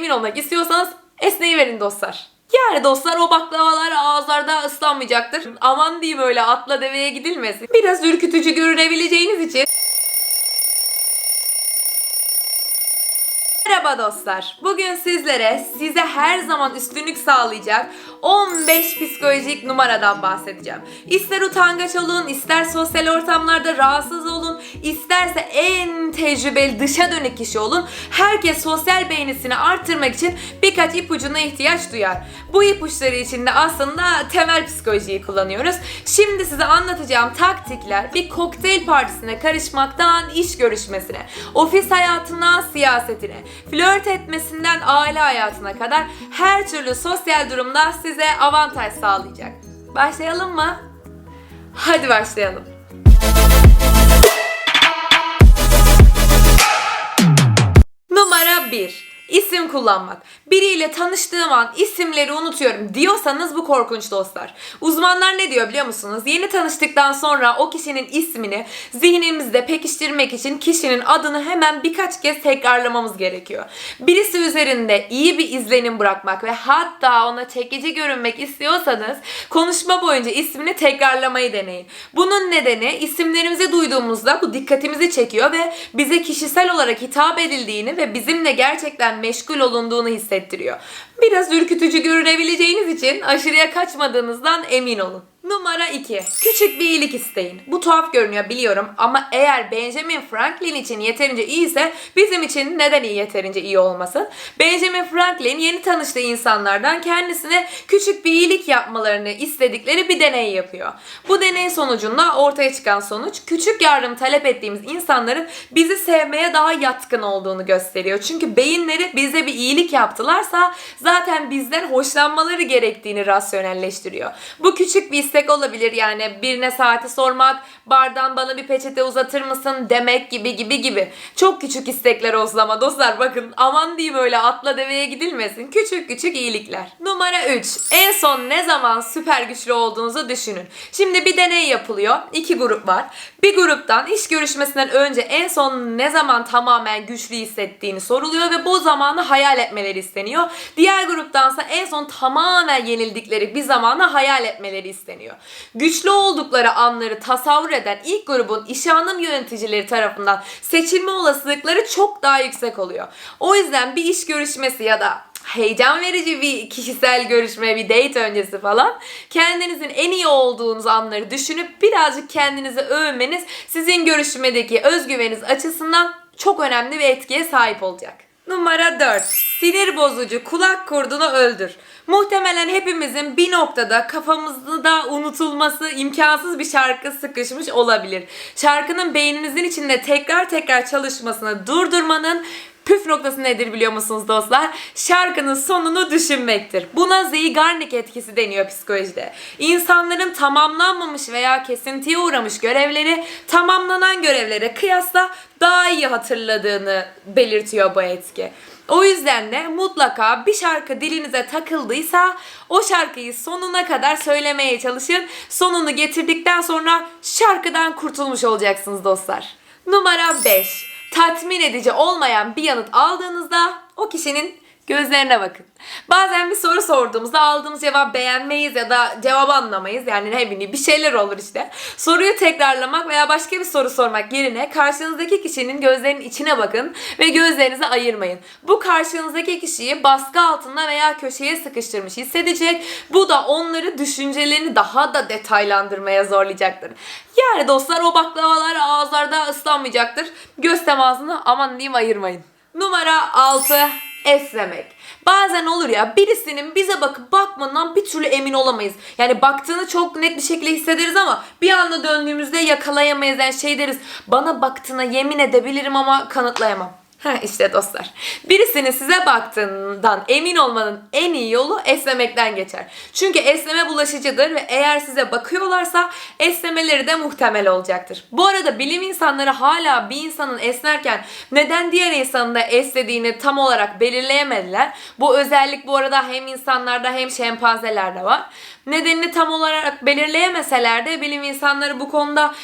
emin olmak istiyorsanız esneyi verin dostlar. Yani dostlar o baklavalar ağızlarda ıslanmayacaktır. Aman diyeyim öyle atla deveye gidilmesin. Biraz ürkütücü görünebileceğiniz için Merhaba dostlar. Bugün sizlere size her zaman üstünlük sağlayacak 15 psikolojik numaradan bahsedeceğim. İster utangaç olun, ister sosyal ortamlarda rahatsız olun, isterse en tecrübeli dışa dönük kişi olun. Herkes sosyal beğenisini arttırmak için birkaç ipucuna ihtiyaç duyar. Bu ipuçları için de aslında temel psikolojiyi kullanıyoruz. Şimdi size anlatacağım taktikler bir kokteyl partisine karışmaktan iş görüşmesine, ofis hayatından siyasetine, flört etmesinden aile hayatına kadar her türlü sosyal durumda size avantaj sağlayacak. Başlayalım mı? Hadi başlayalım. Numara 1. İsim kullanmak. Biriyle tanıştığım an isimleri unutuyorum diyorsanız bu korkunç dostlar. Uzmanlar ne diyor biliyor musunuz? Yeni tanıştıktan sonra o kişinin ismini zihnimizde pekiştirmek için kişinin adını hemen birkaç kez tekrarlamamız gerekiyor. Birisi üzerinde iyi bir izlenim bırakmak ve hatta ona çekici görünmek istiyorsanız konuşma boyunca ismini tekrarlamayı deneyin. Bunun nedeni isimlerimizi duyduğumuzda bu dikkatimizi çekiyor ve bize kişisel olarak hitap edildiğini ve bizimle gerçekten meşgul olunduğunu hissettiriyor. Biraz ürkütücü görünebileceğiniz için aşırıya kaçmadığınızdan emin olun. Numara 2. Küçük bir iyilik isteyin. Bu tuhaf görünüyor biliyorum ama eğer Benjamin Franklin için yeterince iyiyse bizim için neden iyi yeterince iyi olmasın? Benjamin Franklin yeni tanıştığı insanlardan kendisine küçük bir iyilik yapmalarını istedikleri bir deney yapıyor. Bu deney sonucunda ortaya çıkan sonuç küçük yardım talep ettiğimiz insanların bizi sevmeye daha yatkın olduğunu gösteriyor. Çünkü beyinleri bize bir iyilik yaptılarsa zaten bizden hoşlanmaları gerektiğini rasyonelleştiriyor. Bu küçük bir istek olabilir yani birine saati sormak, bardan bana bir peçete uzatır mısın demek gibi gibi gibi. Çok küçük istekler olsun ama dostlar bakın aman diyeyim öyle atla deveye gidilmesin. Küçük küçük iyilikler. Numara 3. En son ne zaman süper güçlü olduğunuzu düşünün. Şimdi bir deney yapılıyor. İki grup var. Bir gruptan iş görüşmesinden önce en son ne zaman tamamen güçlü hissettiğini soruluyor ve bu zamanı hayal etmeleri isteniyor. Diğer gruptansa en son tamamen yenildikleri bir zamanı hayal etmeleri isteniyor. Güçlü oldukları anları tasavvur eden ilk grubun işe yöneticileri tarafından seçilme olasılıkları çok daha yüksek oluyor. O yüzden bir iş görüşmesi ya da heyecan verici bir kişisel görüşme, bir date öncesi falan kendinizin en iyi olduğunuz anları düşünüp birazcık kendinizi övmeniz sizin görüşmedeki özgüveniniz açısından çok önemli bir etkiye sahip olacak. Numara 4. Sinir bozucu kulak kurdunu öldür. Muhtemelen hepimizin bir noktada kafamızda unutulması imkansız bir şarkı sıkışmış olabilir. Şarkının beyninizin içinde tekrar tekrar çalışmasını durdurmanın Püf noktası nedir biliyor musunuz dostlar? Şarkının sonunu düşünmektir. Buna Zeigarnik etkisi deniyor psikolojide. İnsanların tamamlanmamış veya kesintiye uğramış görevleri tamamlanan görevlere kıyasla daha iyi hatırladığını belirtiyor bu etki. O yüzden de mutlaka bir şarkı dilinize takıldıysa o şarkıyı sonuna kadar söylemeye çalışın. Sonunu getirdikten sonra şarkıdan kurtulmuş olacaksınız dostlar. Numara 5 tatmin edici olmayan bir yanıt aldığınızda o kişinin gözlerine bakın. Bazen bir soru sorduğumuzda aldığımız cevap beğenmeyiz ya da cevabı anlamayız. Yani ne bileyim bir şeyler olur işte. Soruyu tekrarlamak veya başka bir soru sormak yerine karşınızdaki kişinin gözlerinin içine bakın ve gözlerinizi ayırmayın. Bu karşınızdaki kişiyi baskı altında veya köşeye sıkıştırmış hissedecek. Bu da onları düşüncelerini daha da detaylandırmaya zorlayacaktır. Yani dostlar o baklavalar ağızlarda ıslanmayacaktır. Göz temasını aman diyeyim ayırmayın. Numara 6 esnemek. Bazen olur ya birisinin bize bakıp bakmandan bir türlü emin olamayız. Yani baktığını çok net bir şekilde hissederiz ama bir anda döndüğümüzde yakalayamayız. Yani şey deriz bana baktığına yemin edebilirim ama kanıtlayamam. Ha işte dostlar. Birisinin size baktığından emin olmanın en iyi yolu esnemekten geçer. Çünkü esneme bulaşıcıdır ve eğer size bakıyorlarsa esnemeleri de muhtemel olacaktır. Bu arada bilim insanları hala bir insanın esnerken neden diğer insanın da esnediğini tam olarak belirleyemediler. Bu özellik bu arada hem insanlarda hem şempanzelerde var. Nedenini tam olarak belirleyemeseler de bilim insanları bu konuda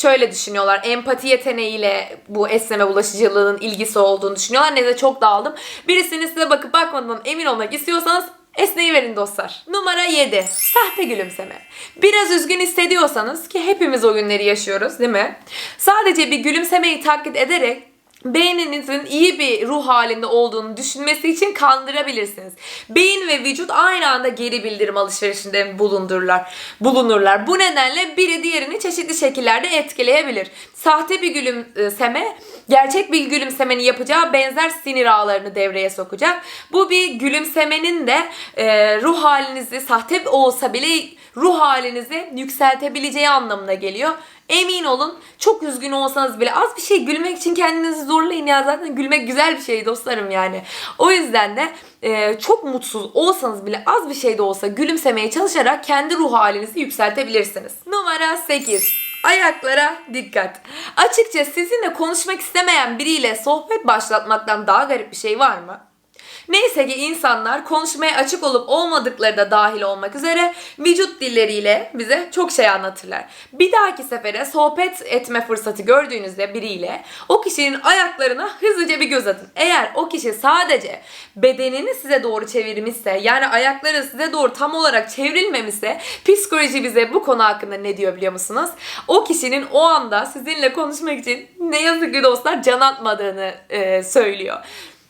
şöyle düşünüyorlar. Empati yeteneğiyle bu esneme bulaşıcılığının ilgili ilgisi olduğunu düşünüyorlar. Neyse çok dağıldım. Birisinin size bakıp bakmadığından emin olmak istiyorsanız Esneyi verin dostlar. Numara 7. Sahte gülümseme. Biraz üzgün hissediyorsanız ki hepimiz o günleri yaşıyoruz değil mi? Sadece bir gülümsemeyi taklit ederek beyninizin iyi bir ruh halinde olduğunu düşünmesi için kandırabilirsiniz. Beyin ve vücut aynı anda geri bildirim alışverişinde bulundurlar, bulunurlar. Bu nedenle biri diğerini çeşitli şekillerde etkileyebilir. Sahte bir gülümseme gerçek bir gülümsemenin yapacağı benzer sinir ağlarını devreye sokacak. Bu bir gülümsemenin de e, ruh halinizi sahte olsa bile ruh halinizi yükseltebileceği anlamına geliyor. Emin olun çok üzgün olsanız bile az bir şey gülmek için kendinizi zorlayın ya zaten gülmek güzel bir şey dostlarım yani. O yüzden de e, çok mutsuz olsanız bile az bir şey de olsa gülümsemeye çalışarak kendi ruh halinizi yükseltebilirsiniz. Numara 8. Ayaklara dikkat. Açıkça sizinle konuşmak istemeyen biriyle sohbet başlatmaktan daha garip bir şey var mı? Neyse ki insanlar konuşmaya açık olup olmadıkları da dahil olmak üzere vücut dilleriyle bize çok şey anlatırlar. Bir dahaki sefere sohbet etme fırsatı gördüğünüzde biriyle o kişinin ayaklarına hızlıca bir göz atın. Eğer o kişi sadece bedenini size doğru çevirmişse yani ayakları size doğru tam olarak çevrilmemişse psikoloji bize bu konu hakkında ne diyor biliyor musunuz? O kişinin o anda sizinle konuşmak için ne yazık ki dostlar can atmadığını e, söylüyor.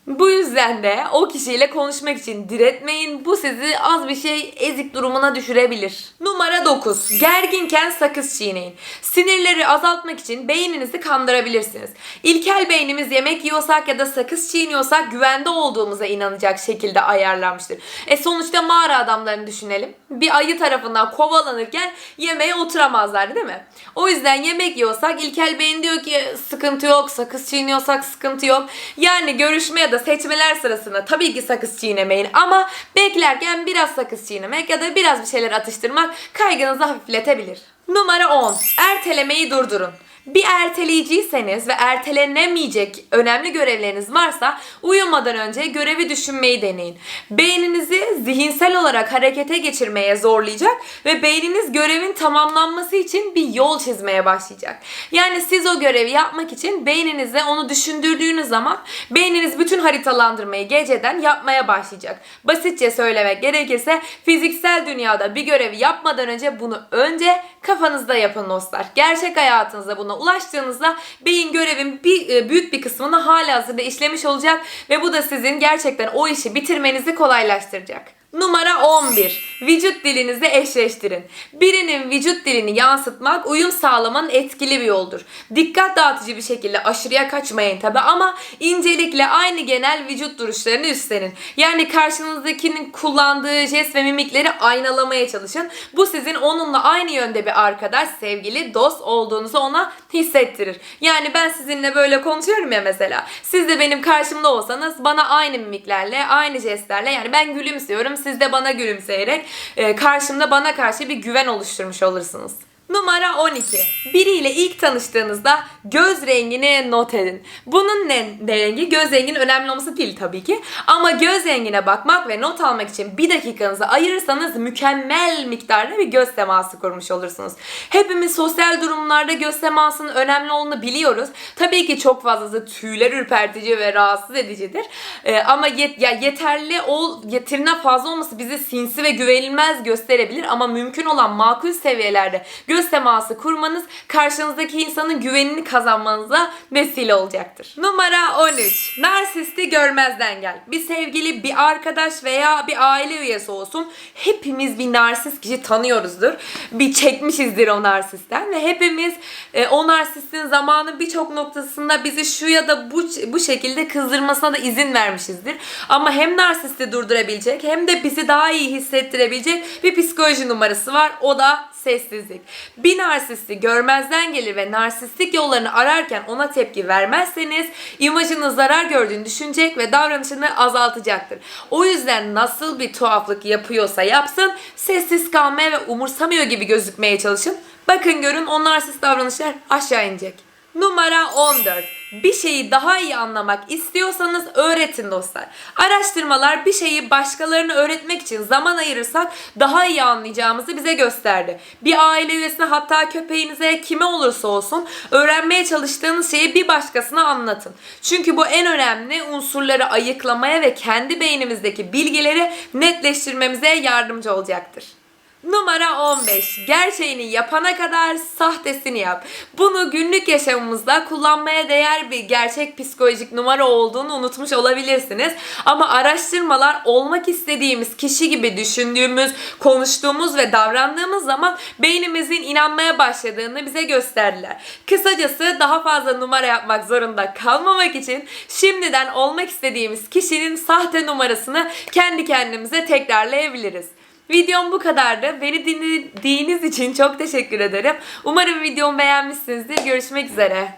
Bu yüzden de o kişiyle konuşmak için diretmeyin. Bu sizi az bir şey ezik durumuna düşürebilir. Numara 9. Gerginken sakız çiğneyin. Sinirleri azaltmak için beyninizi kandırabilirsiniz. İlkel beynimiz yemek yiyorsak ya da sakız çiğniyorsak güvende olduğumuza inanacak şekilde ayarlanmıştır. E sonuçta mağara adamlarını düşünelim. Bir ayı tarafından kovalanırken yemeğe oturamazlar değil mi? O yüzden yemek yiyorsak ilkel beyin diyor ki sıkıntı yok, sakız çiğniyorsak sıkıntı yok. Yani görüşme ya da seçmeler sırasında tabii ki sakız çiğnemeyin ama beklerken biraz sakız çiğnemek ya da biraz bir şeyler atıştırmak kaygınızı hafifletebilir. Numara 10. Ertelemeyi durdurun. Bir erteleyiciyseniz ve ertelenemeyecek önemli görevleriniz varsa uyumadan önce görevi düşünmeyi deneyin. Beyninizi zihinsel olarak harekete geçirmeye zorlayacak ve beyniniz görevin tamamlanması için bir yol çizmeye başlayacak. Yani siz o görevi yapmak için beyninize onu düşündürdüğünüz zaman beyniniz bütün haritalandırmayı geceden yapmaya başlayacak. Basitçe söylemek gerekirse fiziksel dünyada bir görevi yapmadan önce bunu önce kafanızda yapın dostlar. Gerçek hayatınızda buna ulaştığınızda beyin görevin bir, e, büyük bir kısmını hala hazırda işlemiş olacak ve bu da sizin gerçekten o işi bitirmenizi kolaylaştıracak. Numara 11. Vücut dilinizi eşleştirin. Birinin vücut dilini yansıtmak uyum sağlamanın etkili bir yoldur. Dikkat dağıtıcı bir şekilde aşırıya kaçmayın tabi ama incelikle aynı genel vücut duruşlarını üstlenin. Yani karşınızdakinin kullandığı jest ve mimikleri aynalamaya çalışın. Bu sizin onunla aynı yönde bir arkadaş, sevgili, dost olduğunuzu ona hissettirir. Yani ben sizinle böyle konuşuyorum ya mesela. Siz de benim karşımda olsanız bana aynı mimiklerle, aynı jestlerle yani ben gülümsüyorum siz de bana gülümseyerek e, karşımda bana karşı bir güven oluşturmuş olursunuz. Numara 12. Biriyle ilk tanıştığınızda göz rengini not edin. Bunun ne, ne rengi? Göz renginin önemli olması değil tabii ki. Ama göz rengine bakmak ve not almak için bir dakikanızı ayırırsanız mükemmel miktarda bir göz teması kurmuş olursunuz. Hepimiz sosyal durumlarda göz temasının önemli olduğunu biliyoruz. Tabii ki çok fazlası tüyler ürpertici ve rahatsız edicidir. Ee, ama yet, ya yeterli ol, yetirine fazla olması bizi sinsi ve güvenilmez gösterebilir ama mümkün olan makul seviyelerde göz göz teması kurmanız karşınızdaki insanın güvenini kazanmanıza vesile olacaktır. Numara 13. Narsisti görmezden gel. Bir sevgili, bir arkadaş veya bir aile üyesi olsun. Hepimiz bir narsist kişi tanıyoruzdur. Bir çekmişizdir o narsisten ve hepimiz e, o narsistin zamanı birçok noktasında bizi şu ya da bu, bu şekilde kızdırmasına da izin vermişizdir. Ama hem narsisti durdurabilecek hem de bizi daha iyi hissettirebilecek bir psikoloji numarası var. O da sessizlik. Bir narsisti görmezden gelir ve narsistik yollarını ararken ona tepki vermezseniz imajınız zarar gördüğünü düşünecek ve davranışını azaltacaktır. O yüzden nasıl bir tuhaflık yapıyorsa yapsın sessiz kalmaya ve umursamıyor gibi gözükmeye çalışın. Bakın görün o narsist davranışlar aşağı inecek. Numara 14. Bir şeyi daha iyi anlamak istiyorsanız öğretin dostlar. Araştırmalar bir şeyi başkalarına öğretmek için zaman ayırırsak daha iyi anlayacağımızı bize gösterdi. Bir aile üyesine hatta köpeğinize kime olursa olsun öğrenmeye çalıştığınız şeyi bir başkasına anlatın. Çünkü bu en önemli unsurları ayıklamaya ve kendi beynimizdeki bilgileri netleştirmemize yardımcı olacaktır. Numara 15. Gerçeğini yapana kadar sahtesini yap. Bunu günlük yaşamımızda kullanmaya değer bir gerçek psikolojik numara olduğunu unutmuş olabilirsiniz. Ama araştırmalar olmak istediğimiz kişi gibi düşündüğümüz, konuştuğumuz ve davrandığımız zaman beynimizin inanmaya başladığını bize gösterdiler. Kısacası daha fazla numara yapmak zorunda kalmamak için şimdiden olmak istediğimiz kişinin sahte numarasını kendi kendimize tekrarlayabiliriz. Videom bu kadardı. Beni dinlediğiniz için çok teşekkür ederim. Umarım videomu beğenmişsinizdir. Görüşmek üzere.